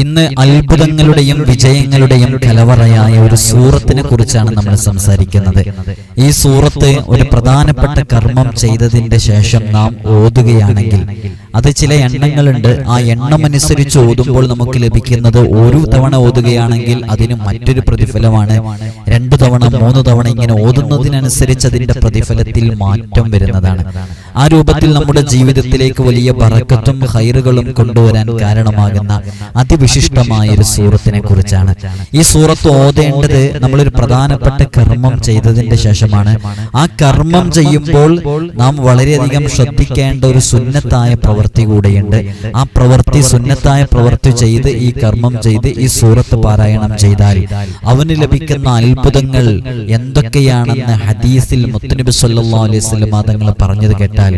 ഇന്ന് അത്ഭുതങ്ങളുടെയും വിജയങ്ങളുടെയും കലവറയായ ഒരു സൂറത്തിനെ കുറിച്ചാണ് നമ്മൾ സംസാരിക്കുന്നത്. ഈ സൂറത്ത് ഒരു പ്രധാനപ്പെട്ട കർമ്മം ചെയ്തതിന്റെ ശേഷം നാം ഓതുകയാണെങ്കിൽ അത് ചില എണ്ണങ്ങളുണ്ട്. ആ എണ്ണം അനുസരിച്ച് ഓതുമ്പോൾ നമുക്ക് ലഭിക്കുന്നത് ഒരു തവണ ഓതുകയാണെങ്കിൽ അതിന് മറ്റൊരു പ്രതിഫലമാണ്. രണ്ടു തവണ മൂന്ന് തവണ ഇങ്ങനെ ഓതുന്നതിനനുസരിച്ച് അതിന്റെ പ്രതിഫലത്തിൽ മാറ്റം വരുന്നതാണ്. ആ രൂപത്തിൽ നമ്മുടെ ജീവിതത്തിലേക്ക് വലിയ പറക്കത്തും ഹൈറുകളും കൊണ്ടുവരാൻ കാരണമാകുന്ന അതിവിശിഷ്ടമായ ഒരു സൂറത്തിനെ കുറിച്ചാണ്. ഈ സൂറത്ത് ഓതേണ്ടത് നമ്മളൊരു പ്രധാനപ്പെട്ട കർമ്മം ചെയ്തതിന്റെ ശേഷമാണ്. ആ കർമ്മം ചെയ്യുമ്പോൾ നാം വളരെയധികം ശ്രദ്ധിക്കേണ്ട ഒരു സുന്നത്തായ പ്രവൃത്തി കൂടെയുണ്ട്. ആ പ്രവൃത്തി സുന്നത്തായ പ്രവൃത്തി ചെയ്ത് ഈ കർമ്മം ചെയ്ത് ഈ സൂറത്ത് പാരായണം ചെയ്താൽ അവന് ലഭിക്കുന്ന അത്ഭുതങ്ങൾ എന്തൊക്കെയാണെന്ന് ഹദീസിൽ മുത്തനബി സല്ലാ അലൈഹി വസല്ലം തങ്ങൾ പറഞ്ഞത് കേട്ടാൽ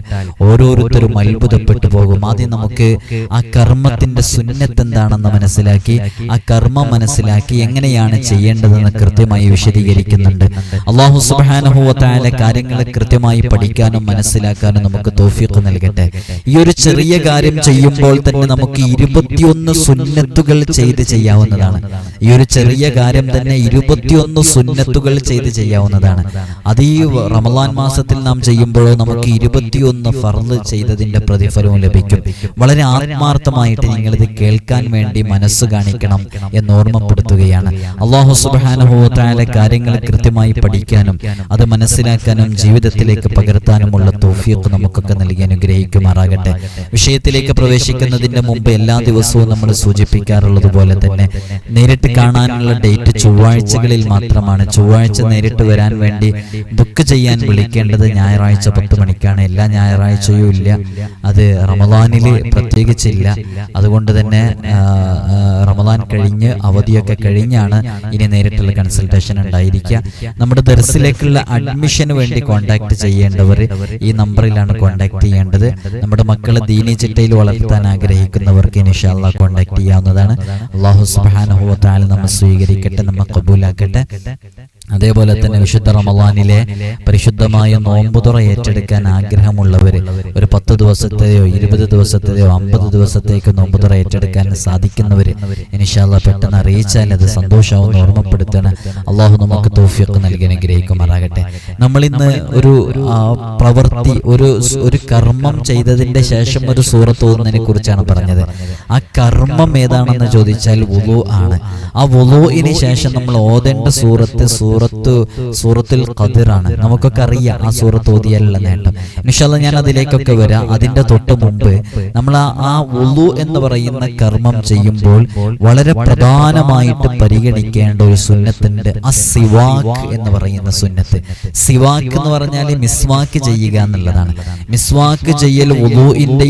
ഓരോരുത്തരും അത്ഭുതപ്പെട്ടു പോകും. ആദ്യം നമുക്ക് ആ കർമ്മത്തിന്റെ സുന്നത്ത് എന്താണെന്ന് മനസ്സിലാക്കി ആ കർമ്മം മനസ്സിലാക്കി എങ്ങനെയാണ് ചെയ്യേണ്ടതെന്ന് കൃത്യമായി വിശദീകരിക്കുന്നുണ്ട്. അള്ളാഹു സുബ്ഹാനഹു വതആല കാര്യങ്ങളെ കൃത്യമായി പഠിക്കാനും മനസ്സിലാക്കാനും നമുക്ക് തോഫിയൊക്കെ നൽകട്ടെ. ഈ ഒരു ചെറിയ കാര്യം ചെയ്യുമ്പോൾ തന്നെ നമുക്ക് ഇരുപത്തിയൊന്ന് സുന്നത്തുകൾ ചെയ്ത് ചെയ്യാവുന്നതാണ്. ഈ ഒരു ചെറിയ കാര്യം തന്നെ ഇരുപത്തിയൊന്ന് സുന്നത്തുകൾ ചെയ്ത് ചെയ്യാവുന്നതാണ്. അത് ഈ റമദാൻ മാസത്തിൽ നാം ചെയ്യുമ്പോഴോ നമുക്ക് ഇരുപത്തിയൊന്ന് ഫർൾ ചെയ്തതിന്റെ പ്രതിഫലവും ലഭിക്കും. വളരെ ആത്മാർത്ഥമായിട്ട് നിങ്ങൾ ഇത് കേൾക്കാൻ വേണ്ടി മനസ്സ് കാണിക്കണം എന്ന് ഓർമ്മപ്പെടുത്തുകയാണ്. അള്ളാഹു സുബാനുഭവത്തായ കാര്യങ്ങൾ കൃത്യമായി പഠിക്കാനും അത് മനസ്സിലാക്കാനും ജീവിതത്തിലേക്ക് പകർത്താനുമുള്ള തോഫിയൊക്കെ നമുക്കൊക്കെ നൽകി അനുഗ്രഹിക്കുമാറാകട്ടെ. വിഷയത്തിലേക്ക് പ്രവേശിക്കുന്നതിന്റെ മുമ്പ് എല്ലാ ദിവസവും നമ്മൾ സൂചിപ്പിക്കാറുള്ളത് പോലെ തന്നെ നേരിട്ട് കാണാനുള്ള ഡേറ്റ് ചൊവ്വാഴ്ചകളിൽ മാത്രമാണ്. ചൊവ്വാഴ്ച നേരിട്ട് വരാൻ വേണ്ടി ബുക്ക് ചെയ്യാൻ വിളിക്കേണ്ടത് ഞായറാഴ്ച പത്ത് മണിക്കാണ്. എല്ലാ ഞായറാഴ്ചയും ഇല്ല. അത് റമദാനിൽ പ്രത്യേകിച്ചില്ല. അതുകൊണ്ട് തന്നെ റമദാൻ കഴിഞ്ഞ് അവധിയൊക്കെ കഴിഞ്ഞാണ് ഇനി നേരിട്ടുള്ള കൺസൾട്ടേഷൻ ഉണ്ടായിരിക്കുക. നമ്മുടെ ദർസിലേക്കുള്ള അഡ്മിഷന് വേണ്ടി കോൺടാക്ട് ചെയ്യേണ്ടവർ ഈ നമ്പറിലാണ് കോൺടാക്ട് ചെയ്യേണ്ടത്. നമ്മുടെ മക്കളെ ദീനി ചിട്ടയിൽ വളർത്താൻ ആഗ്രഹിക്കുന്നവർക്ക് ഇനിഷാല്ല കോൺടാക്ട് ചെയ്യാവുന്നതാണ്. അള്ളാഹു സുബ്ഹാനഹു വ തആല നമ്മെ സ്വീകരിക്കട്ടെ നമ്മൾ കബൂലാക്കട്ടെ അതേപോലെ തന്നെ വിശുദ്ധ റമളാനിലെ പരിശുദ്ധമായ നോമ്പുതുറ ഏറ്റെടുക്കാൻ ആഗ്രഹമുള്ളവർ ഒരു പത്ത് ദിവസത്തെയോ ഇരുപത് ദിവസത്തെയോ അമ്പത് ദിവസത്തേക്ക് നോമ്പുതുറ ഏറ്റെടുക്കാൻ സാധിക്കുന്നവർ ഇനിഷാല്ല പെട്ടെന്ന് അറിയിച്ചാൽ അത് സന്തോഷമാവുന്ന ഓർമ്മപ്പെടുത്തണം. അള്ളാഹു നമുക്ക് തോഫിയൊക്കെ നൽകി അനുഗ്രഹിക്കുമാറാകട്ടെ. നമ്മളിന്ന് ഒരു പ്രവൃത്തി ഒരു ഒരു കർമ്മം ചെയ്തതിന്റെ ശേഷം ഒരു സൂറത്ത് ഓതുന്നതിനെ കുറിച്ചാണ് പറഞ്ഞത്. ആ കർമ്മം ഏതാണെന്ന് ചോദിച്ചാൽ വുളു ആണ്. ആ വുളുവിന് ശേഷം നമ്മൾ ഓതേണ്ട സൂറത്ത് സൂറത്ത് സൂറത്തിൽ കതിറാണ് നമുക്കൊക്കെ അറിയാം ആ സൂറത്ത് ഓതിയാലുള്ള നേട്ടം. ഇൻഷാല്ല ഞാൻ അതിലേക്കൊക്കെ വരാം. അതിന്റെ തൊട്ട് മുമ്പ് നമ്മൾ ആ വുളു എന്ന് പറയുന്ന കർമ്മം ചെയ്യുമ്പോൾ വളരെ പ്രധാനമായിട്ട് പരിഗണിക്കേണ്ട ഒരു സുന്നത്തിന്റെ ആ സിവാക്ക് എന്ന് പറയുന്ന സുന്നത്ത്. സിവാക്ക് എന്ന് പറഞ്ഞാൽ മിസ്വാക്ക് ചെയ്യുക എന്നുള്ളതാണ്. മിസ്വാക്ക് ചെയ്യൽ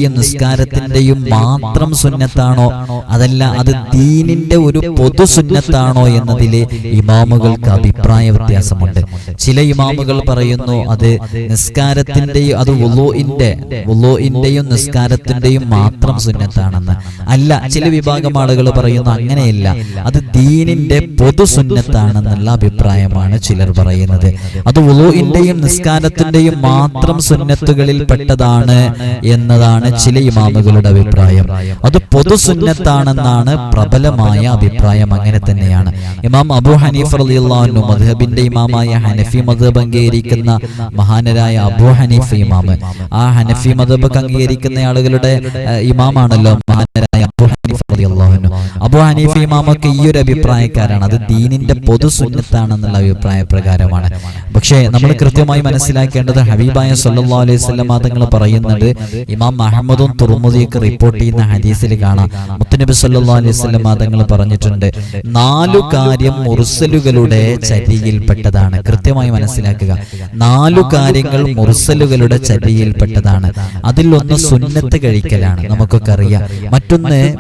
വുളുവിന്റെയും നിസ്കാരത്തിന്റെയും മാത്രം സുന്നത്താണോ? അതല്ല അത് ദീനിന്റെ ഒരു പൊതു സുന്നത്താണോ എന്നതിലെ ഇമാമുകൾക്ക് അഭിപ്രായ വ്യത്യാസമുണ്ട്. ചില ഇമാമുകൾ പറയുന്നു അത് നിസ്കാരത്തിന്റെയും അത് ഉലോഇന്റെ ഉലോഇന്റെയും നിസ്കാരത്തിന്റെയും മാത്രം സുന്നത്താണെന്ന്. അല്ല ചില വിഭാഗം ആളുകൾ പറയുന്നു അങ്ങനെയല്ല. അത് ദീനിന്റെ പൊതു സുന്നത്താണെന്നുള്ള അഭിപ്രായമാണ് ചിലർ പറയുന്നത്. അത് ഉലോഇന്റെയും നിസ്കാരത്തിന്റെയും മാത്രം സുന്നത്തുകളിൽ പെട്ടതാണ് എന്നതാണ് ചില ഇമാമുകളുടെ അഭിപ്രായം. അത് പൊതു സുന്നത്താണെന്നാണ് പ്രബലമായ അഭിപ്രായം അങ്ങനെ തന്നെയാണ്. ഇമാം അബു ഹനീഫ് റളിയല്ലാഹു മദ്ഹബിന്റെ ഇമാമായ ഹനഫി മദ്ഹബ് അംഗീകരിക്കുന്ന മഹാനരായ അബു ഹനീഫ് ഇമാമ്. ആ ഹനഫി മദ്ഹബ് അംഗീകരിക്കുന്ന ആളുകളുടെ ഇമാമാണല്ലോ മഹാനരായ അബു അൻഹു. അബു ഹനീഫ് ഇമാമൊക്കെ ഈ ഒരു അഭിപ്രായക്കാരാണ്. അത് ദീനിന്റെ പൊതു സുന്നത്താണെന്നുള്ള അഭിപ്രായ പ്രകാരമാണ്. പക്ഷേ നമ്മൾ കൃത്യമായി മനസ്സിലാക്കേണ്ടത് ഹബീബായ സല്ലാ അലൈഹി വസല്ലം തങ്ങൾ പറയുന്നത് ഇമാം അഹമ്മദും തുറമുദിയൊക്കെ റിപ്പോർട്ട് ചെയ്യുന്ന ഹദീസിൽ കാണാം. മുത്തനബി സല്ലാ അലൈഹി വസല്ലം തങ്ങൾ പറഞ്ഞിട്ടുണ്ട് നാലു കാര്യം മുർസലുകളുടെ ചരിയിൽപ്പെട്ടതാണ്. കൃത്യമായി മനസ്സിലാക്കുക. നാലു കാര്യങ്ങൾ മുർസലുകളുടെ ചരിയിൽപ്പെട്ടതാണ്. അതിൽ ഒന്ന് സുന്നത്ത് കഴിക്കലാണ്. നമുക്കൊക്കെ അറിയാം. മറ്റൊന്ന്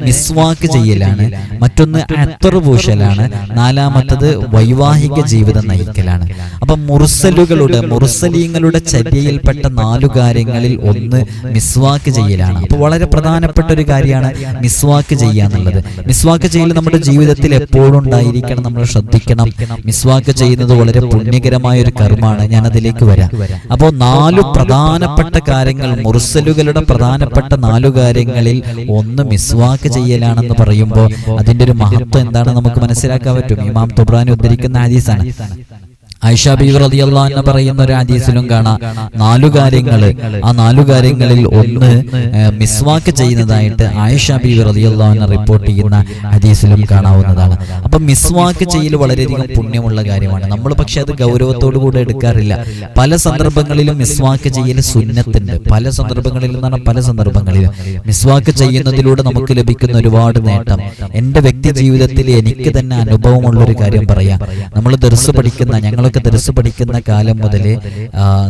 മിസ്വാക്ക് ചെയ്യലാണ് മറ്റൊന്ന് അത്തർ പൂശലാണ് നാലാമത്തത് വൈവാഹിക ജീവിതം നയിക്കലാണ്. അപ്പം മുർസലുകളുടെ മുറുസലീങ്ങളുടെ ചര്യയിൽപ്പെട്ട നാലു കാര്യങ്ങളിൽ ഒന്ന് മിസ്വാക്ക് ചെയ്യലാണ്. അപ്പോൾ വളരെ പ്രധാനപ്പെട്ട ഒരു കാര്യമാണ് മിസ്വാക്ക് ചെയ്യുക എന്നുള്ളത്. മിസ്വാക്ക് ചെയ്യൽ നമ്മുടെ ജീവിതത്തിൽ എപ്പോഴും ഉണ്ടായിരിക്കണം നമ്മൾ ശ്രദ്ധിക്കണം. മിസ്വാക്ക് ചെയ്യുന്നത് വളരെ പുണ്യകരമായ ഒരു കർമ്മമാണ്. ഞാൻ അതിലേക്ക് വരാം. അപ്പോൾ നാലു പ്രധാനപ്പെട്ട കാര്യങ്ങൾ മുർസലുകളുടെ പ്രധാനപ്പെട്ട നാലു കാര്യങ്ങളിൽ ഒന്ന് മിസ്വാക്ക് ചെയ്യലാണ് ചെയ്യലാണെന്ന് പറയുമ്പോൾ അതിന്റെ ഒരു മഹത്വം എന്താണ് നമുക്ക് മനസ്സിലാക്കാൻ പറ്റും. ഇമാം തുബ്രാനി ഉദ്ധരിക്കുന്ന ഹദീസാണ്. അൻഹ പറയുന്ന ഒരു ഹദീസിലും കാണാം. നാലു കാര്യങ്ങൾ ആ നാലു കാര്യങ്ങളിൽ ഒന്ന് മിസ്വാക്ക് ചെയ്യുന്നതായിട്ട് ആയിഷ ബീവി റളിയല്ലാഹു അൻഹ റിപ്പോർട്ട് ചെയ്യുന്ന ഹദീസിലും കാണാവുന്നതാണ്. അപ്പൊ മിസ്വാക്ക് ചെയ്യൽ വളരെയധികം പുണ്യമുള്ള കാര്യമാണ്. നമ്മൾ പക്ഷെ അത് ഗൗരവത്തോടു കൂടെ എടുക്കാറില്ല. പല സന്ദർഭങ്ങളിലും മിസ്വാക്ക് ചെയ്യൽ സുന്നത്തുണ്ട്. പല സന്ദർഭങ്ങളിലും എന്ന് പല സന്ദർഭങ്ങളിലും മിസ്വാക്ക് ചെയ്യുന്നതിലൂടെ നമുക്ക് ലഭിക്കുന്ന ഒരുപാട് നേട്ടം. എന്റെ വ്യക്തി ജീവിതത്തിൽ എനിക്ക് തന്നെ അനുഭവമുള്ള ഒരു കാര്യം പറയാം. നമ്മൾ ദർസ് പഠിക്കുന്ന ഞങ്ങളൊക്കെ ദർസ് പഠിക്കുന്ന കാലം മുതൽ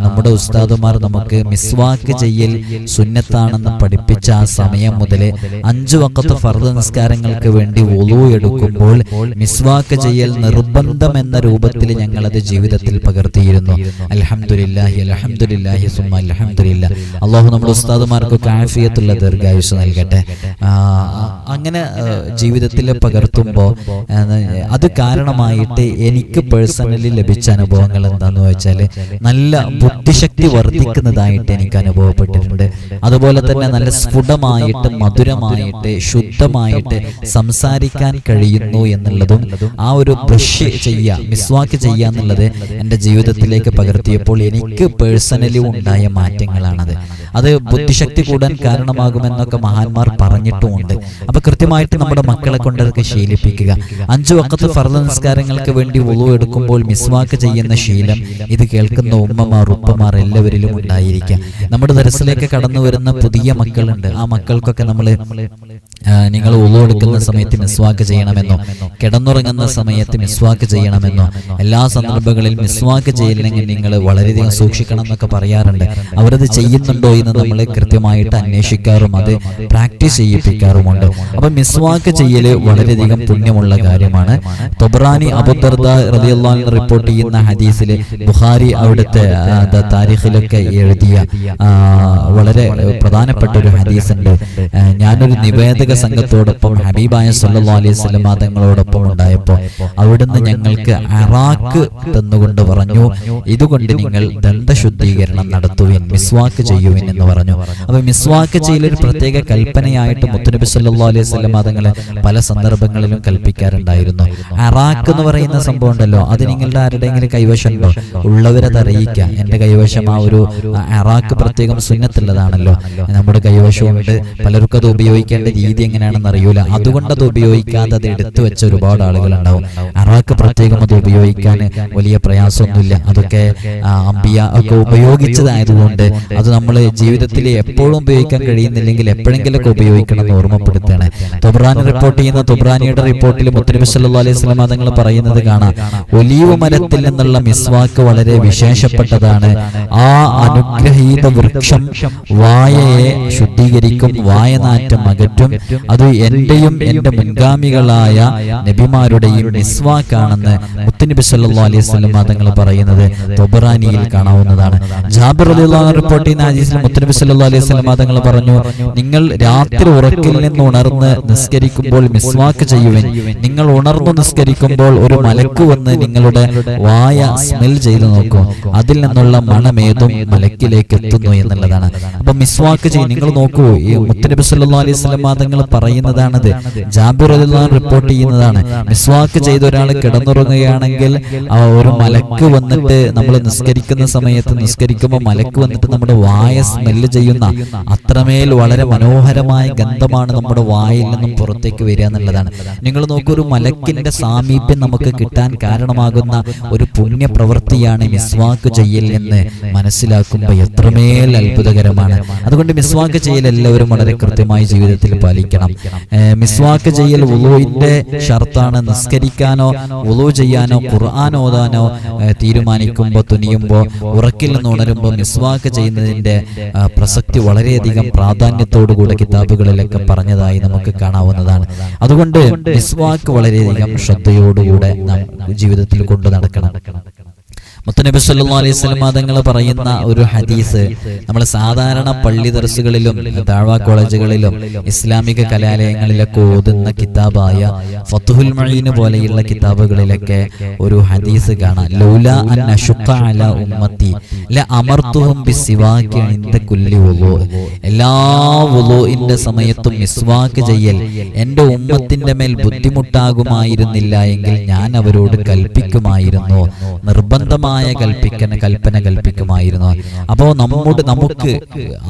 നമ്മുടെ ഉസ്താദുമാർ നമുക്ക് മിസ്വാക്ക് ചെയ്യൽ സുന്നത്താണെന്ന് പഠിപ്പിച്ച ആ സമയം മുതൽ അഞ്ചു വക്കത്ത് ഫർദ് നിസ്കാരങ്ങൾക്ക് വേണ്ടി ഒളു എടുക്കുമ്പോൾ മിസ്വാക്ക് ചെയ്യൽ നിർബന്ധം എന്ന രൂപത്തിൽ ഞങ്ങളത് ജീവിതത്തിൽ പകർത്തിയിരുന്നു. അലഹമുല്ലാഹി അലഹമുല്ലാഹി സുമ അലഹമുല്ല അള്ളാഹു നമ്മുടെ ഉസ്താദുമാർക്ക് ആഫിയത്തുള്ള ദീർഘായുസ് നൽകട്ടെ. അങ്ങനെ ജീവിതത്തിൽ പകർത്തുമ്പോൾ അത് കാരണമായിട്ട് എനിക്ക് പേഴ്സണലി ലഭിച്ച അനുഭവങ്ങൾ എന്താന്ന് വെച്ചാൽ നല്ല ബുദ്ധിശക്തി വർദ്ധിക്കുന്നതായിട്ട് എനിക്ക് അനുഭവപ്പെട്ടിട്ടുണ്ട് അതുപോലെ തന്നെ നല്ല സ്ഫുടമായിട്ട് മധുരമായിട്ട് ശുദ്ധമായിട്ട് സംസാരിക്കാൻ കഴിയുന്നു എന്നുള്ളതും ആ ഒരു ബ്രഷ് ചെയ്യുക മിസ്വാക്ക് ചെയ്യുക എന്നുള്ളത് എന്റെ ജീവിതത്തിലേക്ക് പകർത്തിയപ്പോൾ എനിക്ക് പേഴ്സണലി ഉണ്ടായ മാറ്റങ്ങളാണത്. അത് ബുദ്ധിശക്തി കൂടാൻ കാരണമാകുമെന്നൊക്കെ മഹാന്മാർ പറഞ്ഞിട്ടുമുണ്ട്. അപ്പൊ കൃത്യമായിട്ട് നമ്മുടെ മക്കളെ കൊണ്ട് അതൊക്കെ ശീലിപ്പിക്കുക. അഞ്ചു വക്കത്ത് ഫർദ നിസ്കാരങ്ങൾക്ക് വേണ്ടി ഉളു എടുക്കുമ്പോൾ മിസ്വാക്ക് ചെയ്യുന്ന ശീലം. ഇത് കേൾക്കുന്ന ഉമ്മമാർ ഉപ്പമാർ എല്ലാവരിലും ഉണ്ടായിരിക്കാം. നമ്മുടെ ദരസിലേക്ക് കടന്നു വരുന്ന പുതിയ മക്കളുണ്ട്. ആ മക്കൾക്കൊക്കെ നമ്മൾ നിങ്ങൾ ഉളു എടുക്കുന്ന സമയത്ത് മിസ്വാക്ക് ചെയ്യണമെന്നോ കിടന്നുറങ്ങുന്ന സമയത്ത് മിസ്വാക്ക് ചെയ്യണമെന്നോ എല്ലാ സന്ദർഭങ്ങളിൽ മിസ്വാക്ക് ചെയ്യില്ലെങ്കിൽ നിങ്ങൾ വളരെയധികം സൂക്ഷിക്കണം എന്നൊക്കെ പറയാറുണ്ട്. അവരത് ചെയ്യുന്നുണ്ടോ എന്ന് നമ്മൾ കൃത്യമായിട്ട് അന്വേഷിക്കാറും അത് പ്രാക്ടീസ് ചെയ്യിപ്പിക്കാറുമുണ്ട്. അപ്പൊ മിസ്വാക്ക് ചെയ്യൽ വളരെയധികം പുണ്യമുള്ള കാര്യമാണ്. തൊബ്രാനി അബുദർദ റബിയുള്ള റിപ്പോർട്ട് ചെയ്യുന്ന ഹദീസിൽ ബുഹാരി അവിടുത്തെ താരിഖിലൊക്കെ എഴുതിയ വളരെ പ്രധാനപ്പെട്ട ഒരു ഹദീസ് ഉണ്ട് ഞാനൊരു നിവേദക സംഘത്തോടൊപ്പം ഹബീബായ സല്ലാ അലൈഹി വസല്ലം തങ്ങളോടൊപ്പം ഉണ്ടായപ്പോൾ അവിടുന്ന് ഞങ്ങൾക്ക് അറാക്ക് തന്നുകൊണ്ട് പറഞ്ഞു ഇതുകൊണ്ട് നിങ്ങൾ ദന്തശുദ്ധീകരണം നടത്തുവിൻ മിസ്വാക്ക് ചെയ്യുവിൻ എന്ന് പറഞ്ഞു. അപ്പൊ മിസ്വാക്ക് ചെയ്യലൊരു പ്രത്യേക കൽപ്പനയായിട്ട് മുത്തുനബി സല്ലാ അലൈഹി വസല്ലം തങ്ങളെ പല സന്ദർഭങ്ങളിലും കൽപ്പിക്കാറുണ്ടായിരുന്നു. അറാക്ക് എന്ന് പറയുന്ന സംഭവം ഉണ്ടല്ലോ അത് നിങ്ങളുടെ ആരുടെയെങ്കിലും കൈവശമുണ്ടോ ഉള്ളവരെ അറിയിക്കുക. എന്റെ കൈവശം ആ ഒരു അറാക്ക് പ്രത്യേകം സുന്നത്തുള്ളതാണല്ലോ. നമ്മുടെ കൈവശമുണ്ട് പലർക്കും അത് ഉപയോഗിക്കേണ്ട രീതി എങ്ങനെയാണെന്ന് അറിയൂല. അതുകൊണ്ട് അത് ഉപയോഗിക്കാതെ അത് എടുത്തു വെച്ച ഒരുപാട് ആളുകൾ ഉണ്ടാവും അറാക്ക് പ്രത്യേകം അത് ഉപയോഗിക്കാൻ വലിയ പ്രയാസമൊന്നുമില്ല. അതൊക്കെ അമ്പിയ ഒക്കെ ഉപയോഗിച്ചതായതുകൊണ്ട് അത് നമ്മൾ ജീവിതത്തിൽ എപ്പോഴും ഉപയോഗിക്കാൻ കഴിയുന്നില്ലെങ്കിൽ എപ്പോഴെങ്കിലൊക്കെ ഉപയോഗിക്കണം എന്ന് ഓർമ്മപ്പെടുത്തുകയാണ്. തുബ്രാനി റിപ്പോർട്ട് ചെയ്യുന്ന തുബ്രാനിയുടെ റിപ്പോർട്ടിൽ മുത്തനബി സല്ലു അലൈഹി സ്വലാം തങ്ങൾ പറയുന്നത് കാണാം. ഒലിവ് മരത്തിൽ നിന്നുള്ള മിസ്വാക്ക് വളരെ വിശേഷപ്പെട്ടതാണ്. ആ അനുഗ്രഹീത വൃക്ഷം വായയെ ശുദ്ധീകരിക്കും വായനാറ്റം അകറ്റും. അത് എന്റെയും എന്റെ മുൻഗാമികളായ നബിമാരുടെയും മിസ്വാക്കാണെന്ന് മുത്തനബി സല്ലാ അലൈഹി സ്വലം തങ്ങൾ പറയുന്നത് തൊബറാനിയിൽ കാണാവുന്നതാണ്. ജാബിർ അൻഹു റിപ്പോർട്ട് ചെയ്യുന്ന ഹദീസിൽ മുത്തനബി സല്ലാ അലൈഹി സ്വലം തങ്ങൾ പറഞ്ഞു നിങ്ങൾ രാത്രി ഉറക്കിൽ നിന്ന് ഉണർന്ന് നിസ്കരിക്കുമ്പോൾ മിസ്വാക്ക് ചെയ്യുവൻ. നിങ്ങൾ ഉണർന്നു നിസ്കരിക്കുമ്പോൾ ഒരു മലക്ക് വന്ന് നിങ്ങളുടെ വായ സ്മെൽ ചെയ്തു നോക്കും. അതിൽ നിന്നുള്ള മണമേതും മലക്കിലേക്ക് എത്തുന്നു എന്നുള്ളതാണ്. അപ്പൊ മിസ്വാക്ക് ചെയ്യും നിങ്ങൾ നോക്കൂ. ഈ മുത്തനബി സല്ലാ അലൈഹി സ്വലം തങ്ങൾ പറയുന്നതാണത്. ജാബിർ റളിയല്ലാഹു റിപ്പോർട്ട് ചെയ്യുന്നതാണ്. മിസ്വാക്ക് ചെയ്ത ഒരാൾ കിടന്നുറങ്ങുകയാണെങ്കിൽ ഒരു മലക്ക് വന്നിട്ട് നമ്മൾ നിസ്കരിക്കുന്ന സമയത്ത് നിസ്കരിക്കുമ്പോൾ മലക്ക് വന്നിട്ട് നമ്മുടെ വായ സ്മെല്ല് ചെയ്യുന്ന അത്രമേൽ വളരെ മനോഹരമായ ഗന്ധമാണ് നമ്മുടെ വായിൽ നിന്നും പുറത്തേക്ക് വരിക എന്നുള്ളതാണ്. നിങ്ങൾ നോക്കൂ ഒരു മലക്കിന്റെ സാമീപ്യം നമുക്ക് കിട്ടാൻ കാരണമാകുന്ന ഒരു പുണ്യ പ്രവൃത്തിയാണ് മിസ്വാക്ക് ചെയ്യൽ എന്ന് മനസ്സിലാക്കുമ്പോൾ എത്രമേൽ അത്ഭുതകരമാണ്. അതുകൊണ്ട് മിസ്വാക്ക് ചെയ്യൽ എല്ലാവരും വളരെ കൃത്യമായി ജീവിതത്തിൽ പാലിക്കണം. മിസ്വാക്ക് ചെയ്യൽ ഉളുവിന്റെ ഷർത്താണ് നിസ്കരിക്കാനോ ഉളു ചെയ്യാനോ ഖുർആൻ ഓതാനോ തീരുമാനിക്കുമ്പോൾ തുനിയുമ്പോൾ ഉറക്കിൽ നിന്ന് ഉണരുമ്പോൾ മിസ്വാക്ക് ചെയ്യുന്നതിന്റെ ആ, പ്രസക്തി വളരെയധികം പ്രാധാന്യത്തോടുകൂടെ കിതാബുകളിലൊക്കെ പറഞ്ഞതായി നമുക്ക് കാണാവുന്നതാണ്. അതുകൊണ്ട് മിസ്വാക്ക് വളരെയധികം ശ്രദ്ധയോടുകൂടെ നാം ജീവിതത്തിൽ കൊണ്ടു നടക്കണം. മുത്തനബി സല്ലാ അലൈഹി വസല്ലം തങ്ങൾ പറയുന്ന ഒരു ഹദീസ് നമ്മൾ സാധാരണ പള്ളി ദർസുകളിലും താഴ്വാ കോളേജുകളിലും ഇസ്ലാമിക കലാലയങ്ങളിലൊക്കെ ഓതുന്ന കിതാബായ ഫത്തുഹുൽ മഴീന് പോലെയുള്ള കിതാബുകളിലൊക്കെ ഒരു ഹദീസ് കാണാം. ലൗല അൻ അല ഉമ്മത്തി. ല അമർത്തുഹും ബിസിവാക്കി ഇൻദ കുല്ലി വുളൂ എല്ലാ സമയത്തും മിസ്വാക്ക് ചെയ്യൽ. എന്റെ ഉമ്മത്തിന്റെ മേൽ ബുദ്ധിമുട്ടാകുമായിരുന്നില്ല എങ്കിൽ ഞാൻ അവരോട് കൽപ്പിക്കുമായിരുന്നു. നിർബന്ധമായ കൽപ്പിക്കന കൽപ്പന കൽപ്പിക്കുമായിരുന്നു. അപ്പോൾ നമ്മുടെ നമുക്ക്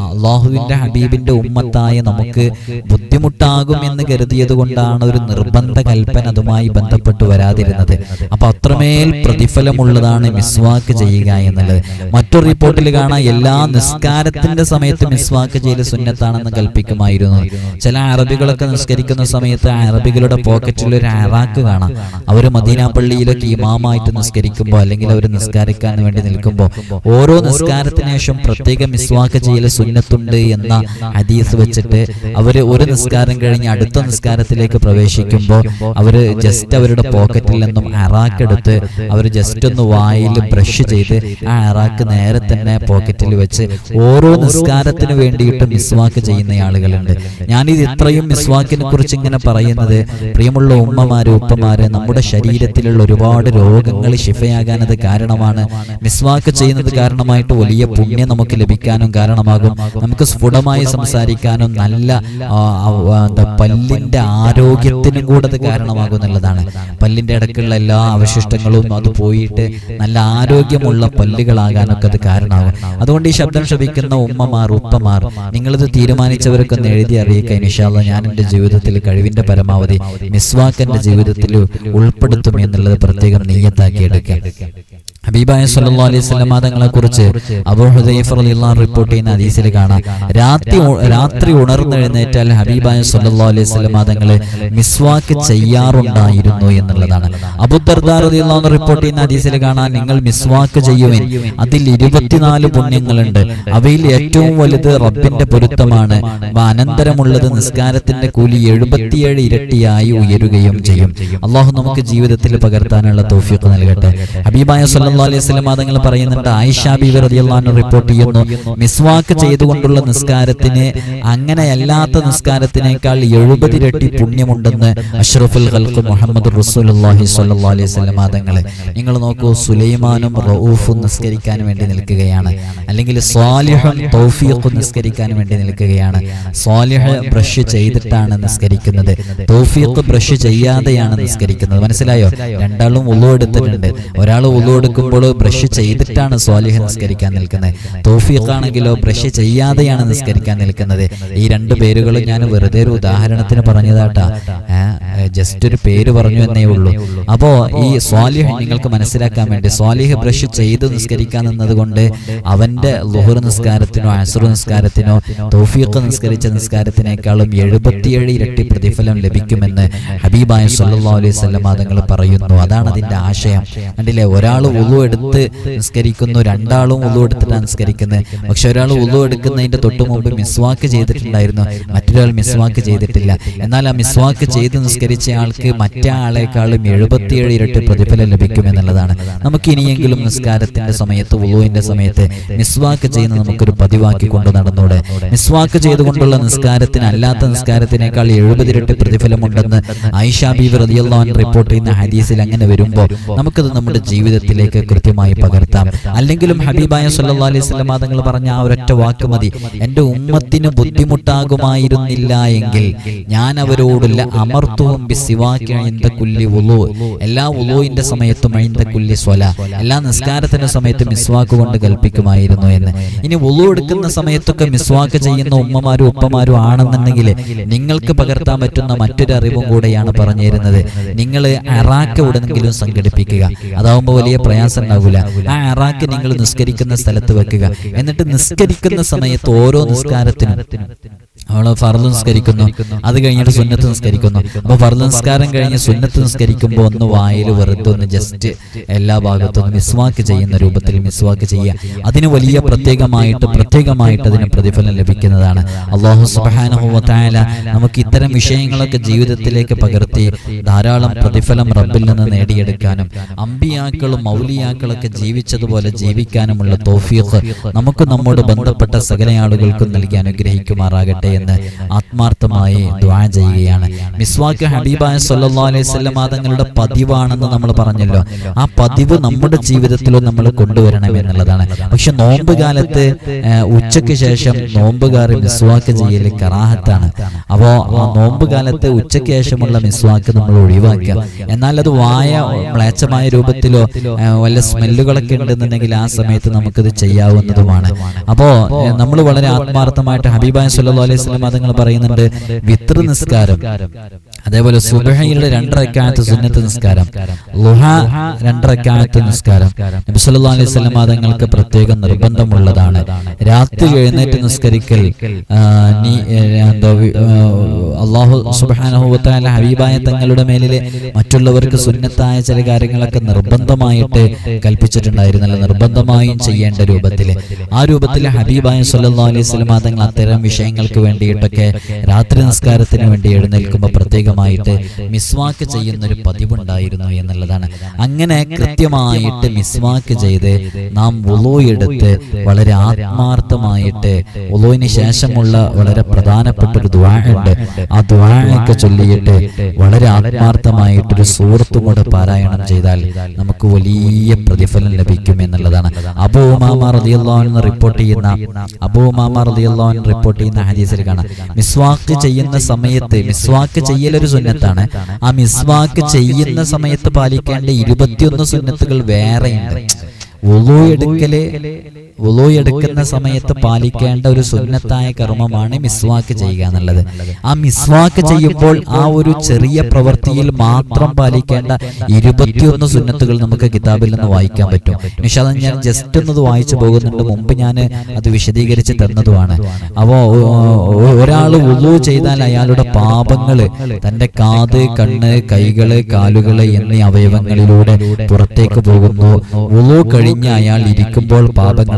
അള്ളാഹുവിന്റെ ഹബീബിന്റെ ഉമ്മത്തായ നമുക്ക് ബുദ്ധിമുട്ടാകും എന്ന് കരുതിയത് കൊണ്ടാണ് ഒരു നിർബന്ധ കൽപ്പന അതുമായി ബന്ധപ്പെട്ട് വരാതിരുന്നത്. അപ്പോൾ അത്രമേൽ പ്രതിഫലമുള്ളതാണ് മിസ്വാക്ക് ചെയ്യുക എന്നുള്ളത്. മറ്റൊരു റിപ്പോർട്ടിൽ കാണാം എല്ലാ നിസ്കാരത്തിന്റെ സമയത്ത് മിസ്വാക്ക് ചെയ്ത് സുന്നത്താണെന്ന് കൽപ്പിക്കുമായിരുന്നു. ചില അറബികളൊക്കെ നിസ്കരിക്കുന്ന സമയത്ത് അറബികളുടെ പോക്കറ്റിൽ ഒരു അറാക്ക് കാണാം. അവർ മദീന പള്ളിയിലൊക്കെ ഇമാമായിട്ട് നിസ്കരിക്കുമ്പോൾ അല്ലെങ്കിൽ അവർ നിസ്കാരിക്കാൻ വേണ്ടി നിൽക്കുമ്പോൾ ഓരോ നിസ്കാരത്തിന് ശേഷം പ്രത്യേകം മിസ്വാക്ക് ചെയ്യൽ സുന്നത്തുണ്ട് എന്ന ഹദീസ് വെച്ചിട്ട് അവർ ഒരു നിസ്കാരം കഴിഞ്ഞ് അടുത്ത നിസ്കാരത്തിലേക്ക് പ്രവേശിക്കുമ്പോൾ അവർ ജസ്റ്റ് അവരുടെ പോക്കറ്റിൽ നിന്നും അറാക്ക് എടുത്ത് അവർ ജസ്റ്റ് ഒന്ന് വായിൽ ബ്രഷ് ചെയ്ത് ആ അറാക്ക് നേരെ തന്നെ പോക്കറ്റിൽ വെച്ച് ഓരോ നിസ്കാരത്തിന് വേണ്ടിയിട്ട് മിസ്വാക്ക് ചെയ്യുന്ന ആളുകളുണ്ട്. ഞാനിത് ഇത്രയും മിസ്വാക്കിനെ കുറിച്ച് ഇങ്ങനെ പറയുന്നത് പ്രിയമുള്ള ഉമ്മമാര് ഉപ്പമാര് നമ്മുടെ ശരീരത്തിലുള്ള ഒരുപാട് രോഗങ്ങൾ ശിഫയാകാൻ അത് കാരണമാണ്. മിസ്വാക്ക് ചെയ്യുന്നത് കാരണമായിട്ട് വലിയ പുണ്യം നമുക്ക് ലഭിക്കാനും കാരണമാകും. നമുക്ക് സ്ഫുടമായി സംസാരിക്കാനും നല്ല പല്ലിന്റെ ആരോഗ്യത്തിനും കൂടെ അത് കാരണമാകും എന്നുള്ളതാണ്. പല്ലിന്റെ ഇടയ്ക്കുള്ള എല്ലാ അവശിഷ്ടങ്ങളും അത് പോയിട്ട് നല്ല ആരോഗ്യമുള്ള പല്ലുകളാകാനൊക്കെ അത് കാരണമാകും. അതുകൊണ്ട് ഈ ശബ്ദം ശ്രവിക്കുന്ന ഉമ്മമാർ ഉപ്പമാർ നിങ്ങളിത് തീരുമാനിച്ചവരൊക്കെ ഒന്ന് എഴുതി അറിയിക്കുക. നിഷാദ ഞാൻ എന്റെ ജീവിതത്തിൽ കഴിവിന്റെ പരമാവധി മിസ്വാക്ക് എന്റെ ജീവിതത്തിൽ ഉൾപ്പെടുത്തും എന്നുള്ളത് പ്രത്യേകം നെയ്യത്താക്കി എടുക്കുക ഹബീബായ സല്ലാ അലൈഹി വസല്ലം തങ്ങളെ കുറിച്ച് അബൂ ഹുദൈഫ റളിയല്ലാഹു റിപ്പോർട്ട് ചെയ്യുന്ന ഹദീസിൽ കാണാം. രാത്രി രാത്രി ഉണർന്നെഴുന്നേറ്റാൽ ഹബീബായ സല്ലാ അലൈഹി വസല്ലം തങ്ങളെ മിസ്വാക്ക് ചെയ്യാറുണ്ടായിരുന്നു എന്നുള്ളതാണ്. അബൂ ദർദാ റളിയല്ലാഹു റിപ്പോർട്ട് ചെയ്യുന്ന ഹദീസിൽ കാണാം നിങ്ങൾ മിസ്വാക്ക് ചെയ്യുവിൻ. അതിൽ ഇരുപത്തിനാല് പുണ്യങ്ങളുണ്ട്. അവയിൽ ഏറ്റവും വലുത് റബ്ബിന്റെ പൊരുത്തമാണ്. അനന്തരമുള്ളത് നിസ്കാരത്തിന്റെ കൂലി എഴുപത്തിയേഴ് ഇരട്ടിയായി ഉയരുകയും ചെയ്യും. അള്ളാഹു നമുക്ക് ജീവിതത്തിൽ പകർത്താനുള്ള തോഫിയൊക്കെ നൽകട്ടെ. ഹബീബായ സല്ലല്ലാഹു അലൈഹി വസല്ലം തങ്ങൾ പറയുന്നുണ്ട് ആയിഷ ബീവി റിപ്പോർട്ട് ചെയ്യുന്നു മിസ്വാക്ക് ചെയ്തുകൊണ്ടുള്ള നിസ്കാരത്തിന് അങ്ങനെയല്ലാത്ത നിസ്കാരത്തിനേക്കാൾ എഴുപതിരട്ടി പുണ്യമുണ്ടെന്ന് അഷ്റഫുൽ ഹൽക്ക് മുഹമ്മദ് റസൂലുള്ളാഹി സ്വല്ലല്ലാഹു അലൈഹി വസല്ലം തങ്ങൾ നിങ്ങൾ നോക്കൂ സുലൈമാനും റൌഫും നിസ്കരിക്കാൻ വേണ്ടി നിൽക്കുകയാണ്. അല്ലെങ്കിൽ സ്വാലിഹും തൗഫീഖും നിസ്കരിക്കാൻ വേണ്ടി നിൽക്കുകയാണ്. സ്വാലിഹ് ബ്രഷ് ചെയ്തിട്ടാണ് നിസ്കരിക്കുന്നത്. തൗഫീഖ് ബ്രഷ് ചെയ്യാതെയാണ് നിസ്കരിക്കുന്നത്. മനസ്സിലായോ? രണ്ടാളും ഉളു എടുത്തിട്ടുണ്ട്. ഒരാൾ ഉളു എടുക്കുമ്പോൾ ബ്രഷ് ചെയ്തിട്ടാണ് സ്വാലിഹ് നിസ്കരിക്കാൻ നിൽക്കുന്നത്. തൗഫീഖ് ആണെങ്കിലോ ബ്രഷ് ചെയ്യാതെയാണ് നിസ്കരിക്കാൻ നിൽക്കുന്നത്. ഈ രണ്ട് പേരുകളും ഞാൻ വെറുതെ ഒരു ഉദാഹരണത്തിന് പറഞ്ഞതാട്ടാ. ജസ്റ്റ് ഒരു പേര് പറഞ്ഞു എന്നേ ഉള്ളൂ. അപ്പോ ഈ സ്വാലിഹ് നിങ്ങൾക്ക് മനസ്സിലാക്കാൻ വേണ്ടി സ്വാലിഹ് ബ്രഷ് ചെയ്ത് നിസ്കരിക്കാൻ നിന്നതുകൊണ്ട് അവന്റെ ലുഹുർ നിസ്കാരത്തിനോ അസുർ നിസ്കാരത്തിനോ തൗഫീഖ് നിസ്കരിച്ച നിസ്കാരത്തിനേക്കാളും എഴുപത്തിയേഴ് ഇരട്ടി പ്രതിഫലം ലഭിക്കുമെന്ന് ഹബീബായ സല്ലല്ലാഹു അലൈഹി വസല്ലം തങ്ങൾ പറയുന്നു. അതാണ് അതിന്റെ ആശയം. കണ്ടില്ലേ? ഒരാൾ ഉളു എടുത്ത് നിസ്കരിക്കുന്നു രണ്ടാളും ഉളു എടുത്തിട്ടാണ് നിസ്കരിക്കുന്നത്. പക്ഷെ ഒരാൾ ഉളു എടുക്കുന്നതിന്റെ തൊട്ട് മുമ്പ് മിസ്വാക്ക് ചെയ്തിട്ടുണ്ടായിരുന്നു. മറ്റൊരാൾ മിസ്വാക്ക് ചെയ്തിട്ടില്ല. എന്നാൽ ആ മിസ്വാക്ക് ചെയ്ത് നിസ്കരിച്ച ആൾക്ക് മറ്റേ ആളെക്കാളും എഴുപത്തിയേഴ് ഇരട്ടി പ്രതിഫലം ലഭിക്കും എന്നുള്ളതാണ്. നമുക്ക് ഇനിയെങ്കിലും നിസ്കാരത്തിന്റെ സമയത്ത് ഉളുവിന്റെ സമയത്ത് മിസ്വാക്ക് ചെയ്യുന്ന നമുക്കൊരു പതിവാക്കി കൊണ്ട് നടന്നൂടെ? മിസ്വാക്ക് ചെയ്തുകൊണ്ടുള്ള നിസ്കാരത്തിന് അല്ലാത്ത നിസ്കാരത്തിനേക്കാൾ എഴുപത് ഇരട്ടി പ്രതിഫലമുണ്ടെന്ന് ഐഷ ബീവി റളിയല്ലാഹു റിപ്പോർട്ട് ചെയ്യുന്ന ഹദീസിൽ അങ്ങനെ വരുമ്പോൾ നമുക്കത് നമ്മുടെ ജീവിതത്തിലേക്ക് കൃത്യമായി പകർത്താം. അല്ലെങ്കിലും ഹബീബായ സല്ലാ അലൈഹി വസല്ലം തങ്ങൾ പറഞ്ഞ ആ ഒരൊറ്റ വാക്ക് മതി. എന്റെ ഉമ്മത്തിന് ബുദ്ധിമുട്ടാകുമായിരുന്നില്ല എങ്കിൽ ഞാൻ അവരോടുള്ള അമർത്തുവും എല്ലാ ഉലോയിന്റെ സമയത്തും കുല്ലി സ്വല. എല്ലാ നിസ്കാരത്തിന്റെ സമയത്തും മിസ്വാക്ക് കൊണ്ട് കൽപ്പിക്കുമായിരുന്നു എന്ന്. ഇനി ഉലു എടുക്കുന്ന സമയത്തൊക്കെ മിസ്വാക്ക് ചെയ്യുന്ന ഉമ്മമാരും ഉപ്പമാരും ആണെന്നുണ്ടെങ്കിൽ നിങ്ങൾക്ക് പകർത്താൻ പറ്റുന്ന മറ്റൊരു അറിവും കൂടെയാണ് പറഞ്ഞു തരുന്നത് നിങ്ങൾ അറാക്ക് എവിടെന്നെങ്കിലും സംഘടിപ്പിക്കുക. അതാവുമ്പോൾ വലിയ പ്രയാസം ഉണ്ടാവില്ല. ആ അറാക്ക് നിങ്ങൾ നിസ്കരിക്കുന്ന സ്ഥലത്ത് വെക്കുക. എന്നിട്ട് നിസ്കരിക്കുന്ന സമയത്ത് ഓരോ നിസ്കാരത്തിനും നമ്മൾ ഫർദ് നിസ്കരിക്കുന്നു. അത് കഴിഞ്ഞിട്ട് സുന്നത്ത് നിസ്കരിക്കുന്നു. അപ്പൊ ഫർദ് നിസ്കാരം കഴിഞ്ഞ് സുന്നത്ത് നിസ്കരിക്കുമ്പോൾ ഒന്ന് വായിൽ വെറുതെ ഒന്ന് ജസ്റ്റ് എല്ലാ ഭാഗത്തും മിസ്വാക്ക് ചെയ്യുന്ന രൂപത്തിൽ മിസ്വാക്ക് ചെയ്യുക. അതിന് വലിയ പ്രത്യേകമായിട്ട് പ്രത്യേകമായിട്ട് അതിന് പ്രതിഫലം ലഭിക്കുന്നതാണ്. അള്ളാഹു സുബാനുഭവത്തായ നമുക്ക് ഇത്തരം വിഷയങ്ങളൊക്കെ ജീവിതത്തിലേക്ക് പകർത്തി ധാരാളം പ്രതിഫലം റബ്ബിൽ നിന്ന് നേടിയെടുക്കാനും അമ്പിയാക്കളും മൗലിയാക്കളൊക്കെ ജീവിച്ചതുപോലെ ജീവിക്കാനുമുള്ള തോഫീഖ് നമുക്ക് നമ്മോട് ബന്ധപ്പെട്ട സകല ആളുകൾക്കും നൽകി അനുഗ്രഹിക്കുമാറാകട്ടെ എന്ന് ആത്മാർത്ഥമായി ദ്വാ ചെയ്യുകയാണ്. മിസ്വാക്ക് ഹബീബായ സല്ലാ അലൈഹി തങ്ങളുടെ പതിവാണെന്ന് നമ്മൾ പറഞ്ഞല്ലോ. ആ പതിവ് നമ്മുടെ ജീവിതത്തിലും നമ്മൾ കൊണ്ടുവരണം എന്നുള്ളതാണ്. പക്ഷെ നോമ്പ് കാലത്ത് ഉച്ചയ്ക്ക് ശേഷം നോമ്പുകാർ മിസ്വാക്ക് ചെയ്യൽ കറാഹത്താണ്. അപ്പോ ആ നോമ്പ് കാലത്ത് ഉച്ചയ്ക്ക് ശേഷമുള്ള മിസ്വാക്ക് നമ്മൾ ഒഴിവാക്കുക. എന്നാൽ അത് വായ മ്ലേച്ഛമായ രൂപത്തിലോ വല്ല സ്മെല്ലുകളൊക്കെ ഉണ്ടെന്നുണ്ടെങ്കിൽ ആ സമയത്ത് നമുക്കത് ചെയ്യാവുന്നതുമാണ്. അപ്പോ നമ്മൾ വളരെ ആത്മാർത്ഥമായിട്ട് ഹബീബായ സല്ലല്ലാഹു അലൈഹി വസല്ലം മതങ്ങൾ പറയുന്നുണ്ട് വിത്ര നിസ്കാരം. അതേപോലെ സുബഹയുടെ രണ്ടരക്കാലത്ത് സുന്നത്ത് നിസ്കാരം ലുഹ രണ്ടരക്കാലത്ത് നിസ്കാരം. നബി സല്ലല്ലാഹു അലൈഹി വസല്ലം തങ്ങൾക്ക് പ്രത്യേകം നിർബന്ധമുള്ളതാണ്. രാത്രി എഴുന്നേറ്റ് നിസ്കരിക്കൽ അള്ളാഹു വ ഹബീബായ തങ്ങളുടെ മേലിലെ മറ്റുള്ളവർക്ക് സുന്നത്തായ ചില കാര്യങ്ങളൊക്കെ നിർബന്ധമായിട്ട് കൽപ്പിച്ചിട്ടുണ്ടായിരുന്നല്ലോ. നിർബന്ധമായും ചെയ്യേണ്ട രൂപത്തിൽ ആ രൂപത്തിൽ ഹബീബായ സല്ലാ അലൈഹി വസല്ലം തങ്ങൾ അത്തരം വിഷയങ്ങൾക്ക് വേണ്ടിയിട്ടൊക്കെ രാത്രി നിസ്കാരത്തിന് വേണ്ടി എഴുന്നേൽക്കുമ്പോൾ പ്രത്യേകമായിട്ട് മിസ്വാക്ക് ചെയ്യുന്ന ഒരു പതിവുണ്ടായിരുന്നു എന്നുള്ളതാണ്. അങ്ങനെ കൃത്യമായിട്ട് മിസ്വാക്ക് ചെയ്ത് നാം ഉളോ എടുത്ത് വളരെ ആത്മാർത്ഥമായിട്ട് ഉളോയിന് ശേഷമുള്ള വളരെ പ്രധാനപ്പെട്ട ഒരു ദ്വാ ഉണ്ട്. ആ ദ്വാഴൊക്കെ ചൊല്ലിയിട്ട് വളരെ ആത്മാർത്ഥമായിട്ടൊരു സുഹൃത്തും കൂടെ പാരായണം ചെയ്താൽ നമുക്ക് വലിയ പ്രതിഫലം ലഭിക്കും എന്നുള്ളതാണ്. അബൂ ഉമാമ റളിയല്ലാഹു റിപ്പോർട്ട് ചെയ്യുന്ന അബൂ ഉമാമ റളിയല്ലാഹു റിപ്പോർട്ട് ചെയ്യുന്ന ഹദീസിൽ കാണാം. മിസ്വാക്ക് ചെയ്യുന്ന സമയത്ത് മിസ്വാക്ക് ചെയ്യലൊരു സുന്നത്താണ്. ആ മിസ്വാക്ക് ചെയ്യുന്ന സമയത്ത് പാലിക്കേണ്ട ഇരുപത്തിയൊന്ന് സുന്നത്തുകൾ വേറെയുണ്ട്. വുളു എടുക്കൽ വുളു എടുക്കുന്ന സമയത്ത് പാലിക്കേണ്ട ഒരു സുന്നത്തായ കർമ്മമാണ് മിസ്വാക്ക് ചെയ്യുക എന്നുള്ളത്. ആ മിസ്വാക്ക് ചെയ്യുമ്പോൾ ആ ഒരു ചെറിയ പ്രവൃത്തിയിൽ മാത്രം പാലിക്കേണ്ട ഇരുപത്തിയൊന്ന് സുന്നത്തുകൾ നമുക്ക് കിതാബിൽ നിന്ന് വായിക്കാൻ പറ്റും. നിഷാദ് ഞാൻ ജസ്റ്റ് ഒന്ന് വായിച്ചു പോകുന്നുണ്ട് മുമ്പ് ഞാൻ അത് വിശദീകരിച്ച് തന്നതുമാണ്. അപ്പോൾ ഒരാൾ വുളു ചെയ്താൽ അയാളുടെ പാപങ്ങൾ തന്റെ കാത് കണ്ണ് കൈകൾ കാലുകൾ എന്നീ അവയവങ്ങളിലൂടെ പുറത്തേക്ക് പോകുന്നു. വുളു കഴിഞ്ഞ് അയാൾ ഇരിക്കുമ്പോൾ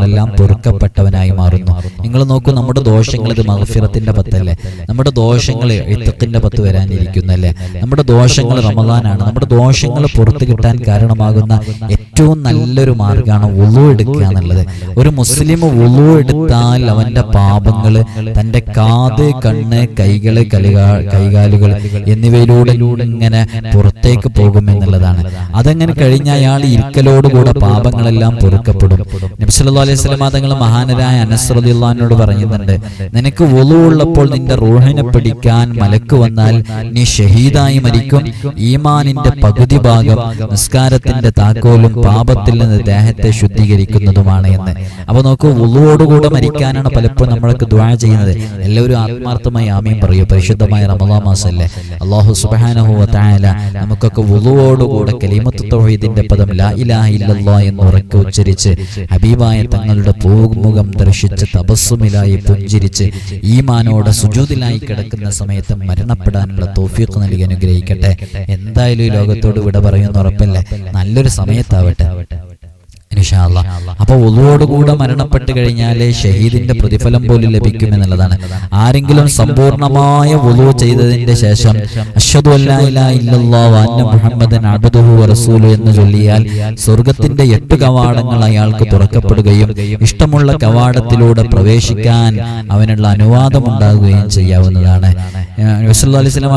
പാപങ്ങളെല്ലാം പൊറുക്കപ്പെട്ടവനായി മാറുന്നു. നിങ്ങൾ നോക്കൂ നമ്മുടെ ദോഷങ്ങൾ ഇത് മഹഫിറത്തിന്റെ പത്തല്ലേ? നമ്മുടെ ദോഷങ്ങൾ എഴുത്തത്തിന്റെ പത്ത് വരാനിരിക്കുന്നല്ലേ? നമ്മുടെ ദോഷങ്ങൾ റമദാനാണ്. നമ്മുടെ ദോഷങ്ങൾ പുറത്തു കിട്ടാൻ കാരണമാകുന്ന ഏറ്റവും നല്ലൊരു മാർഗമാണ് ഉളു എടുക്കുക എന്നുള്ളത്. ഒരു മുസ്ലിം ഉളു എടുത്താൽ അവന്റെ പാപങ്ങൾ തന്റെ കാത് കണ്ണ് കൈകൾ കലികാ കൈകാലുകൾ എന്നിവയിലൂടെ ഇങ്ങനെ പുറത്തേക്ക് പോകും എന്നുള്ളതാണ്. അതങ്ങനെ കഴിഞ്ഞ അയാൾ ഇരിക്കലോടുകൂടെ പാപങ്ങളെല്ലാം പൊറുക്കപ്പെടും. നബ്സല്ലാ അലൈഹി സ്വലം തങ്ങൾ മഹാനരായ അനസ്രദിള്ളഹാനോട് പറയുന്നുണ്ട് നിനക്ക് ഒളു ഉള്ളപ്പോൾ നിന്റെ റൂഹിനെ പിടിക്കാൻ മലക്ക് വന്നാൽ നീ ഷഹീദായി മരിക്കും. ഈമാനിന്റെ പകുതി ഭാഗം നിസ്കാരത്തിന്റെ താക്കോലും പാപത്തിൽ നിന്ന് ദേഹത്തെ ശുദ്ധീകരിക്കുന്നതുമാണ് എന്ന്. അപ്പൊ നോക്കൂ ഉളുവോടുകൂടെ മരിക്കാനാണ് പലപ്പോഴും നമ്മൾക്ക് ദ്വാ ചെയ്യുന്നത്. എല്ലാവരും ആത്മാർത്ഥമായി ആമയും പറയൂ. പരിശുദ്ധമായ റമദാ മാസല്ലേ? അള്ളാഹു സുബ്ഹാനഹു വ തആല നമുക്കൊക്കെ ഉളുവോടുകൂടെ കലീമത്ത് പദം ലാ ഇലാഹ ഇല്ലല്ലാ എന്ന് ഉറക്കെ ഉച്ചരിച്ച് ഹബീബായ തങ്ങളുടെ പൂമുഖം ദർശിച്ച് തപസ്സുമിലായി പുഞ്ചിരിച്ച് ഈമാനോടെ സുജൂദിലായി കിടക്കുന്ന സമയത്ത് മരണപ്പെടാനുള്ള തോഫിയൊക്കെ നൽകി അനുഗ്രഹിക്കട്ടെ. എന്തായാലും ഈ ലോകത്തോട് വിട പറയുമെന്ന് ഉറപ്പല്ലേ. നല്ലൊരു സമയത്താവട്ടെ. ഇൻഷാ അപ്പോൾ അപ്പൊ ഒന്നുകൂടെ മരണപ്പെട്ട് കഴിഞ്ഞാൽ ഷഹീദിന്റെ പ്രതിഫലം പോലും ലഭിക്കും എന്നുള്ളതാണ്. ആരെങ്കിലും സമ്പൂർണമായ വുളു ചെയ്തതിന്റെ ശേഷം മുഹമ്മദൻ റസൂലു എന്ന് ചൊല്ലിയാൽ സ്വർഗത്തിന്റെ എട്ട് കവാടങ്ങൾ അയാൾക്ക് തുറക്കപ്പെടുകയും ഇഷ്ടമുള്ള കവാടത്തിലൂടെ പ്രവേശിക്കാൻ അവനുള്ള അനുവാദം ഉണ്ടാകുകയും ചെയ്യാവുന്നതാണ്.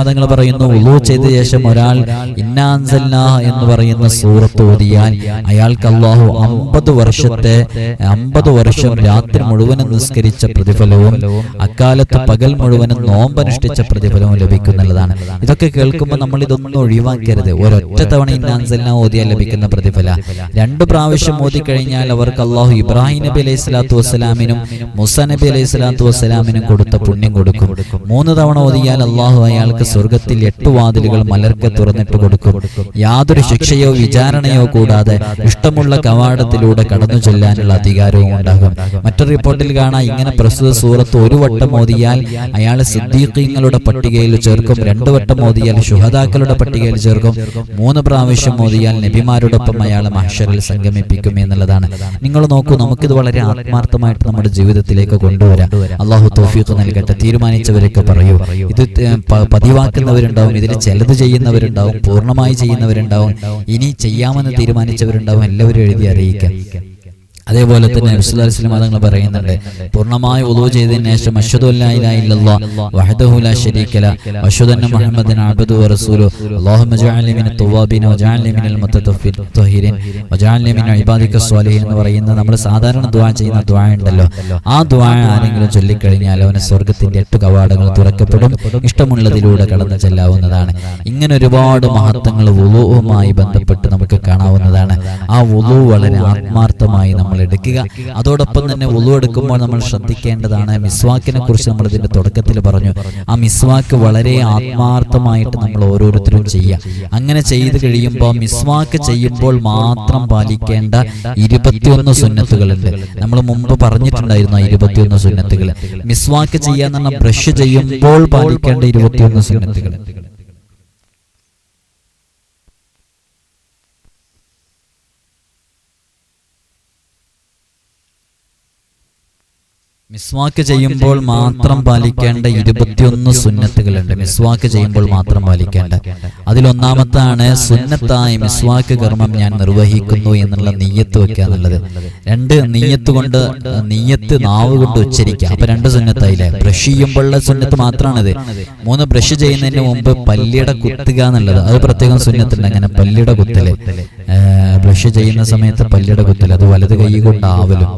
തങ്ങൾ പറയുന്നു ഉളു ചെയ്ത ശേഷം ഒരാൾ ഇന്നാൻസല്ല എന്ന് പറയുന്ന സൂറത്ത് ഓതിയാൽ അയാൾക്ക് അള്ളാഹു അമ്പത് വർഷത്തെ അമ്പത് വർഷം രാത്രി മുഴുവനും നിസ്കരിച്ച പ്രതിഫലവും അക്കാലത്ത് പകൽ മുഴുവനും നോമ്പനുഷ്ഠിച്ച പ്രതിഫലവും ലഭിക്കുന്നുള്ളതാണ്. ഇതൊക്കെ കേൾക്കുമ്പോൾ നമ്മൾ ഇതൊന്നും ഒഴിവാക്കരുത്. ഒരൊറ്റ തവണ ഇന്നാൻസല്ല ഓതിയാൽ ലഭിക്കുന്ന പ്രതിഫല. രണ്ട് പ്രാവശ്യം ഓതി കഴിഞ്ഞാൽ അവർക്ക് അള്ളാഹു ഇബ്രാഹിം നബി അലൈഹി സ്വലാത്തു വസ്സലാമിനും മുസ നബി അലൈഹി സ്വലാത്തു വസ്സലാമിനും കൊടുത്ത പുണ്യം കൊടുക്കും. മൂന്ന് തവണ ഓതിയാൽ അള്ളാഹു അയാൾക്ക് സ്വർഗത്തിൽ എട്ട് വാതിലുകൾ മലർക്ക് തുറന്നിട്ട് കൊടുക്കും. യാതൊരു ശിക്ഷയോ വിചാരണയോ കൂടാതെ ഇഷ്ടമുള്ള കവാട കവാടത്തിലൂടെ കടന്നു ചെല്ലാനുള്ള അധികാരവും ഉണ്ടാകും. മറ്റൊരു റിപ്പോർട്ടിൽ കാണാം ഇങ്ങനെ പ്രസ്തുത സൂറത്ത് ഒരു വട്ടം ഓതിയാൽ അയാൾ സിദ്ദീഖീങ്ങളുടെ പട്ടികയിൽ ചേർക്കും രണ്ടു വട്ടം ഓതിയാൽ ശുഹദാക്കളുടെ പട്ടികയിൽ ചേർക്കും മൂന്ന് പ്രാവശ്യം ഓതിയാൽ നബിമാരോടൊപ്പം അയാൾ മഹ്ഷറിൽ സംഗമിപ്പിക്കും എന്നുള്ളതാണ്. നിങ്ങൾ നോക്കൂ നമുക്കിത് വളരെ ആത്മാർത്ഥമായിട്ട് നമ്മുടെ ജീവിതത്തിലേക്ക് കൊണ്ടുവരാം. അള്ളാഹു തോഫീഖ് നൽകട്ടെ. തീരുമാനിച്ചവരൊക്കെ പറയൂ. ഇത് പതിവാക്കുന്നവരുണ്ടാവും ഇതിൽ ചിലത് ചെയ്യുന്നവരുണ്ടാവും പൂർണമായി ചെയ്യുന്നവരുണ്ടാവും ഇനി ചെയ്യാമെന്ന് തീരുമാനിച്ചവരുണ്ടാവും എല്ലാവരും എഴുതി അറിയിക്കാം. അതേപോലെ തന്നെ നബിസ്വല്ലാസ്ലം അതങ്ങൾ പറയുന്നുണ്ട് പൂർണമായി ഉദു ചെയ്തതിന് ശേഷം അഷ്ഹദു അല്ലാ ഇലാഹ വഹ്ദഹു ലാ ശരീക ല വഅഷ്ഹദു അന്ന മുഹമ്മദൻ അബ്ദുഹു വറസൂലു എന്ന് പറയുന്ന നമ്മൾ സാധാരണ ദുആ ചെയ്യുന്ന ദ്വാ ഉണ്ടല്ലോ. ആ ദുആ ആരെങ്കിലും ചൊല്ലിക്കഴിഞ്ഞാൽ അവന് സ്വർഗത്തിന്റെ എട്ട് കവാടങ്ങൾ തുറക്കപ്പെടും ഇഷ്ടമുള്ളതിലൂടെ കടന്നു ചെല്ലാവുന്നതാണ്. ഇങ്ങനെ ഒരുപാട് മഹത്വങ്ങൾ വുളുവുമായി ബന്ധപ്പെട്ട് നമുക്ക് കാണാവുന്നതാണ്. ആ വുളു വളരെ ആത്മാർത്ഥമായി നമ്മൾ എടുക്കുക. അതോടൊപ്പം തന്നെ വുളു എടുക്കുമ്പോൾ നമ്മൾ ശ്രദ്ധിക്കേണ്ടതാണ് മിസ്വാക്കിനെ കുറിച്ച് നമ്മൾ ഇതിന്റെ തുടക്കത്തിൽ പറഞ്ഞു. ആ മിസ്വാക്ക് വളരെ ആത്മാർത്ഥമായിട്ട് നമ്മൾ ഓരോരുത്തരും ചെയ്യുക. അങ്ങനെ ചെയ്ത് കഴിയുമ്പോൾ മിസ്വാക്ക് ചെയ്യുമ്പോൾ മാത്രം പാലിക്കേണ്ട ഇരുപത്തിയൊന്ന് സുന്നത്തുകളുണ്ട്. നമ്മൾ മുമ്പ് പറഞ്ഞിട്ടുണ്ടായിരുന്നു ആ ഇരുപത്തിയൊന്ന് സുന്നത്തുകൾ. മിസ്വാക്ക് ചെയ്യാന്ന് പറഞ്ഞാൽ ബ്രഷ് ചെയ്യുമ്പോൾ പാലിക്കേണ്ട ഇരുപത്തിയൊന്ന് സുന്നത്തുകൾ. മിസ്വാക്ക് ചെയ്യുമ്പോൾ മാത്രം പാലിക്കേണ്ട ഇരുപത്തിയൊന്ന് സുന്നത്തുകളുണ്ട്. മിസ്വാക്ക് ചെയ്യുമ്പോൾ മാത്രം പാലിക്കേണ്ട. അതിലൊന്നാമത്താണ് സുന്നത്തായി മിസ്വാക്ക് കർമ്മം ഞാൻ നിർവഹിക്കുന്നു എന്നുള്ള നീയത്ത് വെക്കുക എന്നുള്ളത്. രണ്ട് നീയത്ത് കൊണ്ട് നീയത്ത് നാവ് കൊണ്ട് ഉച്ചരിക്കുക. അപ്പൊ രണ്ട് സുന്നത്തായില്ലേ? ബ്രഷ് ചെയ്യുമ്പോഴുള്ള സുന്നത്ത് മാത്രമാണത്. മൂന്ന് ബ്രഷ് ചെയ്യുന്നതിന് മുമ്പ് പല്ലിയുടെ കുത്തുക എന്നുള്ളത്. അത് പ്രത്യേകം സുന്നത്തുണ്ട് അങ്ങനെ പല്ലിയുടെ കുത്തൽ. ബ്രഷ് ചെയ്യുന്ന സമയത്ത് പല്ലിയുടെ കുത്തൽ. അത് വലത് കൈ കൊണ്ടാവലും.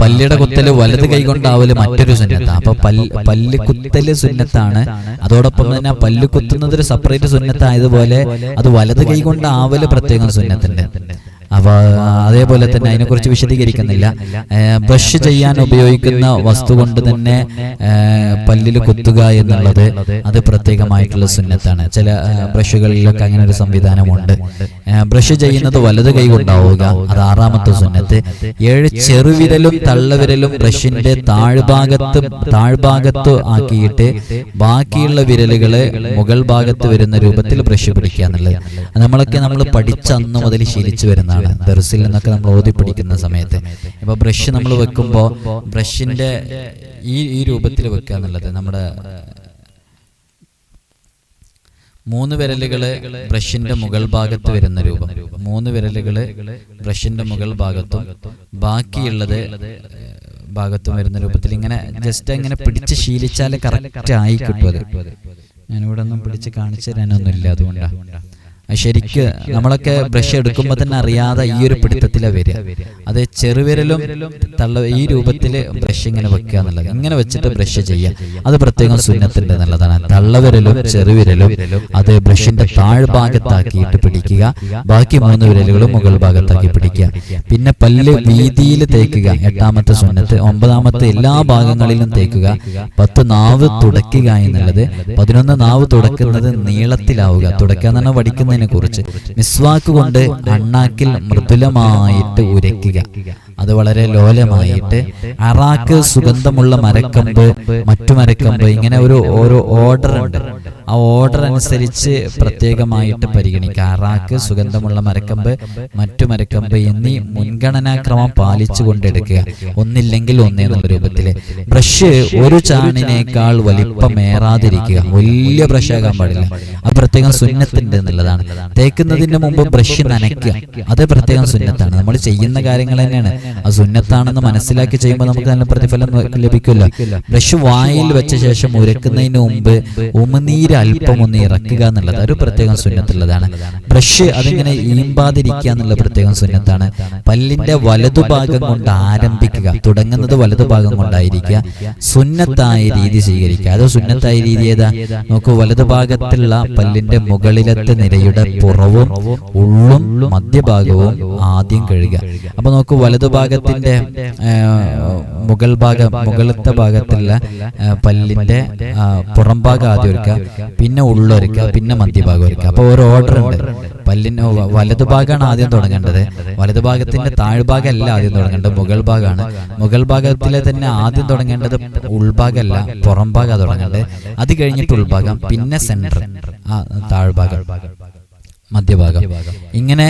പല്ലിയുടെ കുത്തൽ വലത് കൈ കൊണ്ടാവൽ മറ്റൊരു സുന്നത്താണ്. അപ്പൊ പല്ല് പല്ല് കുത്തൽ സുന്നത്താണ്. അതോടൊപ്പം തന്നെ പല്ല് കുത്തുന്നത് ഒരു സെപ്പറേറ്റ് സുന്നത്തായതുപോലെ അത് വലത് കൈ കൊണ്ടാവൽ പ്രത്യേകം സുന്നത്തുണ്ട്. അപ്പൊ ആ, അതേപോലെ തന്നെ അതിനെക്കുറിച്ച് വിശദീകരിക്കുന്നില്ല. ബ്രഷ് ചെയ്യാൻ ഉപയോഗിക്കുന്ന വസ്തു കൊണ്ട് തന്നെ പല്ലിൽ കുത്തുക എന്നുള്ളത് അത് പ്രത്യേകമായിട്ടുള്ള സുന്നത്താണ്. ചില ബ്രഷുകളിലൊക്കെ അങ്ങനെ ഒരു സംവിധാനമുണ്ട് ബ്രഷ് ചെയ്യുന്നത് വലത് കൈ കൊണ്ടാവുക. അത് ആറാമത്തെ സുന്നത്ത്. ഏഴ് ചെറുവിരലും തള്ളവിരലും ബ്രഷിന്റെ താഴ്ഭാഗത്ത് താഴ്ഭാഗത്ത് ആക്കിയിട്ട് ബാക്കിയുള്ള വിരലുകൾ മുകൾ ഭാഗത്ത് വരുന്ന രൂപത്തിൽ ബ്രഷ് പിടിക്കുക എന്നുള്ളത്. നമ്മളൊക്കെ നമ്മൾ പഠിച്ച അന്ന് മുതൽ ശീലിച്ചു വരുന്നതാണ്. ദർസിൽ നിന്നൊക്കെ നമ്മൾ ഓതി പിടിക്കുന്ന സമയത്ത്. ഇപ്പൊ ബ്രഷ് നമ്മൾ വെക്കുമ്പോൾ ബ്രഷിന്റെ ഈ ഈ രൂപത്തിൽ വെക്കുക എന്നുള്ളത് നമ്മുടെ മൂന്ന് വിരലുകൾ ബ്രഷിന്റെ മുകൾ ഭാഗത്ത് വരുന്ന രൂപം. മൂന്ന് വിരലുകൾ ബ്രഷിന്റെ മുകൾ ഭാഗത്തും ബാക്കിയുള്ളത് ഭാഗത്തും വരുന്ന രൂപത്തിൽ ഇങ്ങനെ ജസ്റ്റ് ഇങ്ങനെ പിടിച്ച് ശീലിച്ചാൽ കറക്റ്റ് ആയി കിട്ടും അത്. ഞാനിവിടെ ഒന്നും പിടിച്ച് കാണിച്ചു തരാനൊന്നുമില്ല അതുകൊണ്ടാണ് അത് ശരിക്ക് നമ്മളൊക്കെ ബ്രഷ് എടുക്കുമ്പോൾ തന്നെ അറിയാതെ ഈ ഒരു പിടുത്തത്തിലാണ് വരിക. അത് ചെറുവിരലും തള്ള ഈ രൂപത്തിൽ ബ്രഷ് ഇങ്ങനെ വെക്കുക എന്നുള്ളത്. ഇങ്ങനെ വെച്ചിട്ട് ബ്രഷ് ചെയ്യുക. അത് പ്രത്യേകം സുന്നത്തിന്റെ എന്നുള്ളതാണ് തള്ളവിരലും ചെറുവിരലും അത് ബ്രഷിന്റെ താഴ്ഭാഗത്താക്കിയിട്ട് പിടിക്കുക. ബാക്കി മൂന്ന് വിരലുകളും മുകൾ ഭാഗത്താക്കി പിടിക്കുക. പിന്നെ പല്ല് വീതിയിൽ തേക്കുക. എട്ടാമത്തെ സുന്നത്ത് ഒമ്പതാമത്തെ എല്ലാ ഭാഗങ്ങളിലും തേക്കുക. പത്ത് നാവ് തുടയ്ക്കുക എന്നുള്ളത് പതിനൊന്ന് നാവ് തുടക്കുന്നത് നീളത്തിലാവുക. തുടക്കുക എന്ന് പറഞ്ഞാൽ വടിക്കുന്നതിനെ കുറിച്ച് മിസ്വാക്ക് കൊണ്ട് അണ്ണാക്കിൽ മൃദുലമായിട്ട് ഉരയ്ക്കുക. അത് വളരെ ലോലമായിട്ട് അറാക്ക് സുഗന്ധമുള്ള മരക്കമ്പ് മറ്റു മരക്കമ്പ് ഇങ്ങനെ ഒരു ഓരോ ഓർഡർ ഉണ്ട് ആ ഓർഡർ അനുസരിച്ച് പ്രത്യേകമായിട്ട് പരിഗണിക്കുക അറാക്ക് സുഗന്ധമുള്ള മരക്കമ്പ് മറ്റു മരക്കമ്പ് എന്നീ മുൻഗണനാക്രമം പാലിച്ചു കൊണ്ടെടുക്കുക. ഒന്നില്ലെങ്കിൽ ഒന്നേ എന്നുള്ള രൂപത്തിൽ ബ്രഷ് ഒരു ചാണിനേക്കാൾ വലിപ്പമേറാതിരിക്കുക വലിയ ബ്രഷ് ആകാൻ പാടില്ല. അത് പ്രത്യേകം സുന്നത്തിന്റെ എന്നുള്ളതാണ് തേക്കുന്നതിന് മുമ്പ് ബ്രഷ് നനയ്ക്കുക. അത് പ്രത്യേകം സുന്നത്താണ്. നമ്മൾ ചെയ്യുന്ന കാര്യങ്ങൾ തന്നെയാണ്. ആ സുന്നത്താണെന്ന് മനസ്സിലാക്കി ചെയ്യുമ്പോൾ നമുക്ക് നല്ല പ്രതിഫലം ലഭിക്കില്ല. ബ്രഷ് വായിൽ വെച്ച ശേഷം ഉരക്കുന്നതിന് മുമ്പ് ഉമിനീര് അല്പം ഇറക്കുക എന്നുള്ളത് ഒരു പ്രത്യേകം സുന്നത്തുള്ളതാണ്. ബ്രഷ് അതിങ്ങനെ ഈമ്പാതിരിക്കുക എന്നുള്ള പ്രത്യേകം സുന്നത്താണ്. പല്ലിന്റെ വലതുഭാഗം കൊണ്ട് ആരംഭിക്കുക തുടങ്ങുന്നത് വലതുഭാഗം കൊണ്ടായിരിക്കുക. സുന്നത്തായ രീതി സ്വീകരിക്കുക. അത് സുന്നത്തായ രീതി ഏതാ? നമുക്ക് വലതുഭാഗത്തുള്ള പല്ലിന്റെ മുകളിലത്തെ നിരയുടെ പുറവും ഉള്ളും മധ്യഭാഗവും ആദ്യം കഴുകുക. അപ്പൊ നോക്കൂ വലതുഭാഗത്തിന്റെ മുകൾ ഭാഗം മുകളത്തെ ഭാഗത്തുള്ള പല്ലിന്റെ പുറം ഭാഗം ആദ്യം ഒരുക്കുക പിന്നെ ഉള്ളൊരുക്കുക പിന്നെ മധ്യഭാഗം ഒരുക്കുക. അപ്പോൾ ഒരു ഓർഡർ ഉണ്ട്. പല്ലിന് വലതുഭാഗമാണ് ആദ്യം തുടങ്ങേണ്ടത്. വലതുഭാഗത്തിന്റെ താഴ്ഭാഗമല്ല ആദ്യം തുടങ്ങേണ്ടത്. മുകൾ ഭാഗമാണ്. മുകൾ ഭാഗത്തിലെ തന്നെ ആദ്യം തുടങ്ങേണ്ടത് ഉൾഭാഗമല്ല പുറം ഭാഗം തുടങ്ങേണ്ടത്. അത് കഴിഞ്ഞിട്ട് ഉൾഭാഗം പിന്നെ സെന്റർ ആ താഴ്ഭാഗം. മധ്യഭാഗം. ഇങ്ങനെ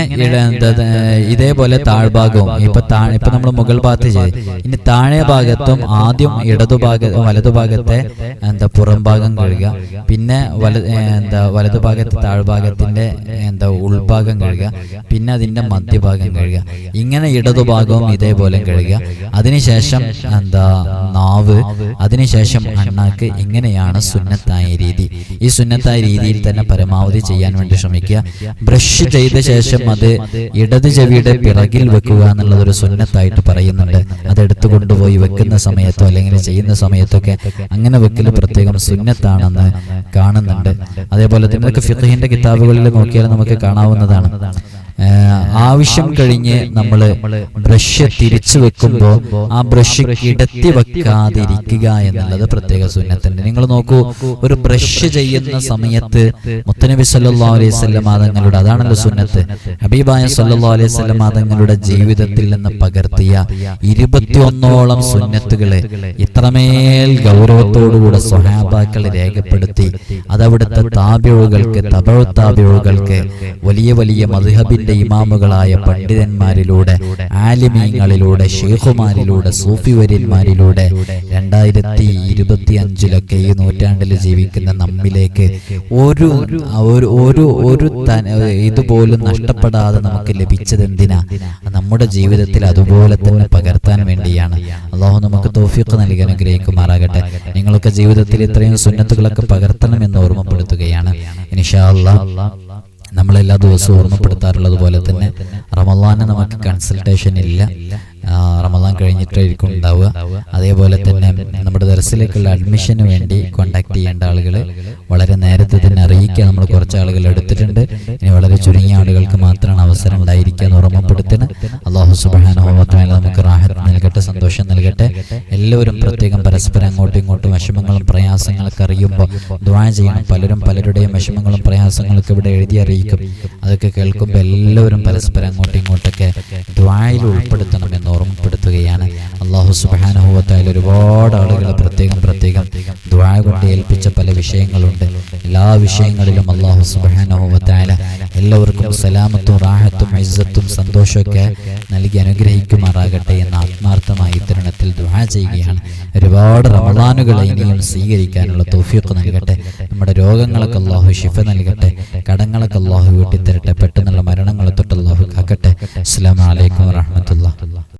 ഇതേപോലെ താഴ്ഭാഗവും ഇപ്പൊ ഇപ്പൊ നമ്മൾ മുകൾ ഭാഗത്ത് ചെയ്ത് ഇനി താഴെ ഭാഗത്തും ആദ്യം ഇടതുഭാഗ വലതുഭാഗത്തെ എന്താ പുറം ഭാഗം കഴുകുക. പിന്നെ വല എന്താ വലതുഭാഗത്തെ താഴ്ഭാഗത്തിന്റെ എന്താ ഉൾഭാഗം കഴുകുക. പിന്നെ അതിന്റെ മധ്യഭാഗം കഴുകുക. ഇങ്ങനെ ഇടതുഭാഗവും ഇതേപോലെ കഴുകുക. അതിനുശേഷം എന്താ നാവ് അതിനുശേഷം അണ്ണാക്ക് ഇങ്ങനെയാണ് സുന്നത്തായ രീതി. ഈ സുന്നത്തായ രീതിയിൽ തന്നെ പരമാവധി ചെയ്യാൻ വേണ്ടി ശ്രമിക്കുക. ബ്രഷ് ചെയ്ത ശേഷം അത് ഇടത് ചെവിയുടെ പിറകിൽ വെക്കുക എന്നുള്ളത് ഒരു സുന്നത്തായിട്ട് പറയുന്നുണ്ട്. അത് എടുത്തു കൊണ്ടുപോയി വെക്കുന്ന സമയത്തോ അല്ലെങ്കിൽ ചെയ്യുന്ന സമയത്തൊക്കെ അങ്ങനെ വെക്കൽ പ്രത്യേകം സുന്നത്താണെന്ന് കാണുന്നുണ്ട്. അതേപോലെ തന്നെ നമുക്ക് ഫിഖഹിന്റെ കിതാബുകളിൽ നോക്കിയാൽ നമുക്ക് കാണാവുന്നതാണ്. ആവശ്യം കഴിഞ്ഞ് നമ്മൾ ബ്രഷ് തിരിച്ചു വെക്കുമ്പോൾ ആ ബ്രഷ് കിടത്തി വെക്കാതിരിക്കുക എന്നുള്ളത് പ്രത്യേക സുന്നത്തുണ്ട് നിങ്ങൾ നോക്കൂ ഒരു ബ്രഷ് ചെയ്യുന്ന സമയത്ത് മുത്തനബി സല്ലാ അലൈഹി സ്വല്ലം തങ്ങളുടെ അതാണല്ലോ സുന്നത്ത്. ഹബീബായ സല്ലാ അലൈഹി സ്വല്ലം തങ്ങളുടെ ജീവിതത്തിൽ നിന്ന് പകർത്തിയ ഇരുപത്തിയൊന്നോളം സുന്നത്തുകളെ ഇത്രമേൽ ഗൗരവത്തോടുകൂടെ സ്വഹാബാക്കൾ രേഖപ്പെടുത്തി അതവിടുത്തെ താബിഴുകൾക്ക് തപഴു താബിഴുകൾക്ക് വലിയ വലിയ മധുഹബിന്റെ ഇമാമുകളായ പണ്ഡിതന്മാരിലൂടെ ആലിമീങ്ങളിലൂടെ ഷെയ്ഖുമാരിലൂടെ സൂഫിവര്യന്മാരിലൂടെ രണ്ടായിരത്തി ഇരുപത്തി അഞ്ചിലൊക്കെ ഈ നൂറ്റാണ്ടിൽ ജീവിക്കുന്ന നമ്മിലേക്ക് ഒരു ഒരു ഒരു ഇതുപോലും നഷ്ടപ്പെടാതെ നമുക്ക് ലഭിച്ചത് എന്തിനാ നമ്മുടെ ജീവിതത്തിൽ അതുപോലെ തന്നെ പകർത്താൻ വേണ്ടിയാണ്. അള്ളാഹു നമുക്ക് തോഫിക്ക് നൽകി അനുഗ്രഹിക്കുമാറാകട്ടെ. നിങ്ങളൊക്കെ ജീവിതത്തിൽ ഇത്രയും സുന്നത്തുകളൊക്കെ പകർത്തണം എന്ന് ഓർമ്മപ്പെടുത്തുകയാണ്. ഇൻഷാ അള്ളാഹ് നമ്മളെല്ലാ ദിവസവും ഓർമ്മപ്പെടുത്താറുള്ളത് പോലെ തന്നെ റമദാന് നമുക്ക് കൺസൾട്ടേഷൻ ഇല്ല. റമദാൻ കഴിഞ്ഞിട്ടായിരിക്കും ഉണ്ടാവുക. അതേപോലെ തന്നെ നമ്മുടെ ദർസിലേക്കുള്ള അഡ്മിഷന് വേണ്ടി കോണ്ടാക്ട് ചെയ്യേണ്ട ആളുകൾ വളരെ നേരത്തെ തന്നെ അറിയിക്കുക. നമ്മൾ കുറച്ച് വളരെ ചുരുങ്ങിയ ആളുകൾക്ക് മാത്രമാണ് അവസരം ഉണ്ടായിരിക്കുക എന്ന് ഓർമ്മപ്പെടുത്തണം അള്ളാഹു സുബാനുഭവത്തിനായി നമുക്ക് റാഹത്ത് നൽകട്ടെ സന്തോഷം നൽകട്ടെ. എല്ലാവരും പ്രത്യേകം പരസ്പരം അങ്ങോട്ടും ഇങ്ങോട്ടും വിഷമങ്ങളും പ്രയാസങ്ങളൊക്കെ അറിയുമ്പോൾ ദ്വാ ചെയ്യണം. പലരും പലരുടെയും വിഷമങ്ങളും പ്രയാസങ്ങളൊക്കെ ഇവിടെ എഴുതി അറിയിക്കും. അതൊക്കെ കേൾക്കുമ്പോൾ എല്ലാവരും പരസ്പരം അങ്ങോട്ടും ഇങ്ങോട്ടൊക്കെ ദ്വായിൽ ഉൾപ്പെടുത്തണം എന്ന് ഓർമ്മപ്പെടുത്തുകയാണ്. അള്ളാഹു സുബാനുഭവത്തായാലും ഒരുപാട് ആളുകളെ പ്രത്യേകം പ്രത്യേകം ദ്വാ കൊണ്ട് ഏൽപ്പിച്ച പല വിഷയങ്ങളുണ്ട്. എല്ലാ വിഷയങ്ങളിലും അള്ളാഹു സുബാനുഭവത്തായ എല്ലാവർക്കും സലാമത്തും റാഹത്തും ഇസ്സത്തും സന്തോഷമൊക്കെ നൽകി അനുഗ്രഹിക്കുമാറാകട്ടെ എന്ന ആത്മാർത്ഥമായി തരുണത്തിൽ ദ്വാ ചെയ്യുകയാണ്. ഒരുപാട് റമദാനുകളെ ഇനിയും സ്വീകരിക്കാനുള്ള തോഫിയൊക്കെ നൽകട്ടെ. നമ്മുടെ രോഗങ്ങളൊക്കെ അള്ളാഹു ഷിഫ നൽകട്ടെ. കടങ്ങളൊക്കെ അള്ളാഹു വീട്ടിത്തരട്ടെ പെട്ടെന്നുള്ള മരണങ്ങളെ തൊട്ട് അള്ളാഹു കാക്കട്ടെ. അസ്സാം വലൈക്കും വാഹമത്തുള്ള